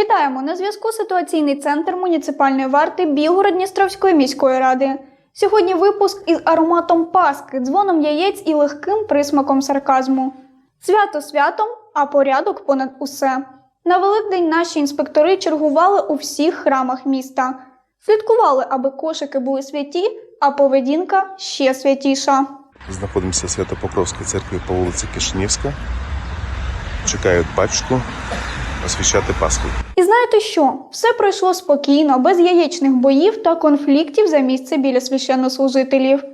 Вітаємо на зв'язку ситуаційний центр муніципальної варти Білгород-Дністровської міської ради. Сьогодні випуск із ароматом паски, дзвоном яєць і легким присмаком сарказму. Свято святом, а порядок понад усе. На Великдень наші інспектори чергували у всіх храмах міста. Слідкували, аби кошики були святі, а поведінка ще святіша. Знаходимося в Свято-Покровській церкві по вулиці Кишинівська. Чекають батюшку освящати Пасху. І знаєте що? Все пройшло спокійно, без яєчних боїв та конфліктів за місце біля священнослужителів.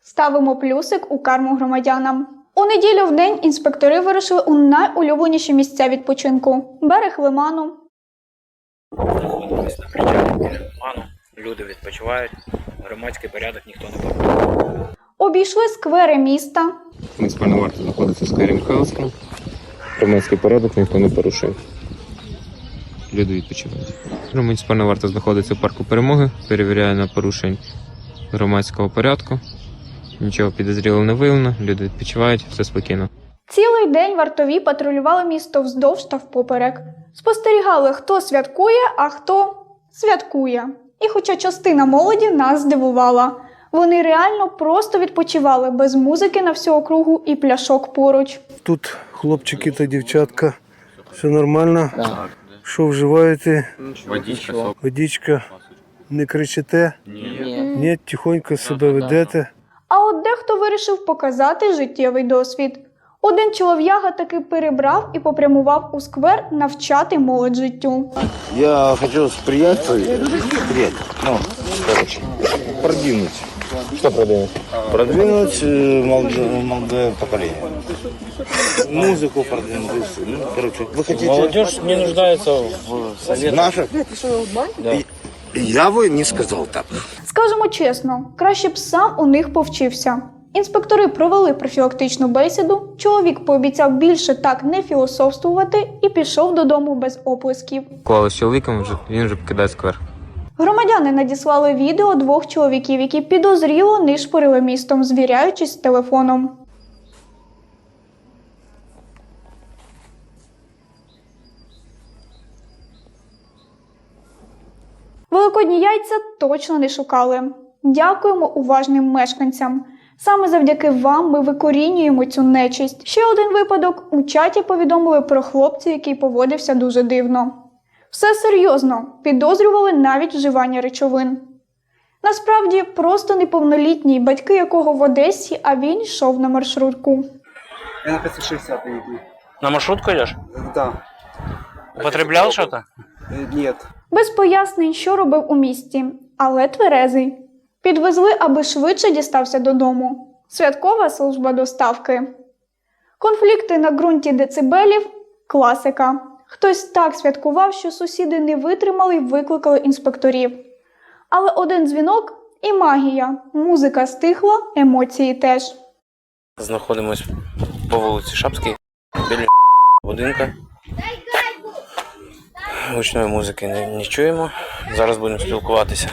Ставимо плюсик у карму громадянам. У неділю в день інспектори вирушили у найулюбленіші місця відпочинку берег лиману, знаходимось на причалі Ману. Люди відпочивають, громадський порядок ніхто не порушує. обійшли сквери міста, Муніципальна варта знаходиться в сквері Михайловська. Громадський порядок ніхто не порушує. Люди відпочивають. Ну, Муніципальна варта знаходиться в парку перемоги, перевіряє на порушень громадського порядку. Нічого підозрілого не виявлено, люди відпочивають, все спокійно. Цілий день вартові патрулювали місто вздовж та впоперек. Спостерігали, хто святкує, а хто святкує. І хоча частина молоді нас здивувала, вони реально просто відпочивали без музики на всю округу і пляшок поруч. Тут хлопчики та дівчатка. Все нормально. Що вживаєте? Водичка, Водичка. Не кричите? Ні. Ні, тихонько себе ведете. А от дехто вирішив показати життєвий досвід. Один чолов'яга таки перебрав і попрямував у сквер навчати молодь життю. Я хочу сприять, привет, ну, короче, продвинуть. Що продаємо? Продвинуть э, молодое, молодое поколение. Музыку продвинуть. и всё. Ну, короче, вы хотите... Молодежь не нуждается в советах. Наша? И- Я бы не сказал так. Скажемо чесно, краще б сам у них повчився. Інспектори провели профілактичну бесіду. Чоловік пообіцяв більше так не філософствувати і пішов додому без оплесків. Клали з чоловіком, вже, він вже покидає сквер. Громадяни надіслали відео двох чоловіків, які підозріло нишпорили містом, звіряючись з телефоном. Великодні яйця точно не шукали. Дякуємо уважним мешканцям. Саме завдяки вам ми викорінюємо цю нечисть. Ще один випадок у чаті повідомили про хлопця, який поводився дуже дивно. Все серйозно, підозрювали навіть вживання речовин. Насправді просто неповнолітній, батьки якого в Одесі, а він йшов на маршрутку. Я на 560 иду. На маршрутку йдеш? Да. Употребляв що-то? Э, Без пояснень, що робив у місті, але тверезий. Підвезли, аби швидше дістався додому. Святкова служба доставки. Конфлікти на ґрунті децибелів класика. Хтось так святкував, що сусіди не витримали й викликали інспекторів. Але один дзвінок і магія. Музика стихла, емоції теж. Знаходимось по вулиці Шапській, біля будинка. Гучної музики не, не чуємо. Зараз будемо спілкуватися.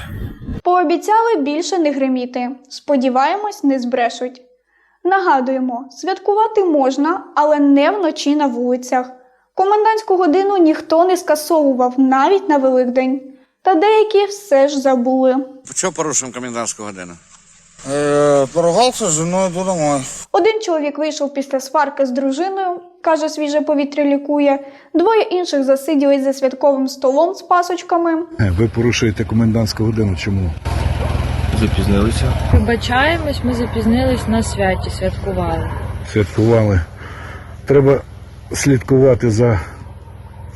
Пообіцяли більше не гриміти. Сподіваємось, не збрешуть. Нагадуємо, святкувати можна, але не вночі на вулицях. Комендантську годину ніхто не скасовував навіть на Великдень. Та деякі все ж забули. Чого порушуємо комендантську годину? Поругался с женой, иду домой. Один чоловік вийшов після сварки з дружиною, каже, свіже повітря лікує. Двоє інших засиділись за святковим столом з пасочками. Е, Ви порушуєте комендантську годину. Чому? Запізнилися. Вибачаємось, ми запізнились на святі, святкували. Святкували. Треба слідкувати за,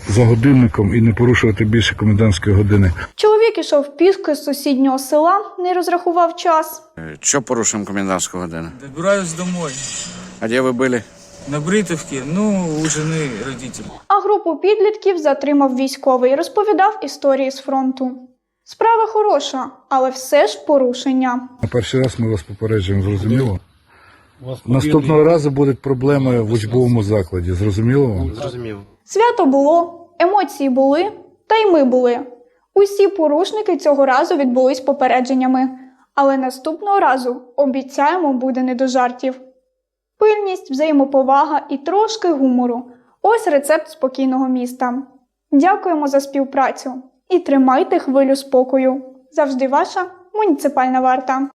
за годинником і не порушувати більше комендантської години. Чоловік ішов пішки з сусіднього села, не розрахував час. Чого порушуємо комендантську годину? Добираюсь домой. А де ви були? На Бритовке, ну, у жены родителей. А групу підлітків затримав військовий, розповідав історії з фронту. Справа хороша, але все ж порушення. На перший раз ми вас попереджуємо, зрозуміло? Наступного разу будуть проблеми в учбовому закладі. Зрозуміло вам? Свято було, емоції були, та й ми були. Усі порушники цього разу відбулись попередженнями, але наступного разу обіцяємо, буде не до жартів. Пильність, взаємоповага і трошки гумору ось рецепт спокійного міста. Дякуємо за співпрацю і тримайте хвилю спокою. Завжди ваша муніципальна варта.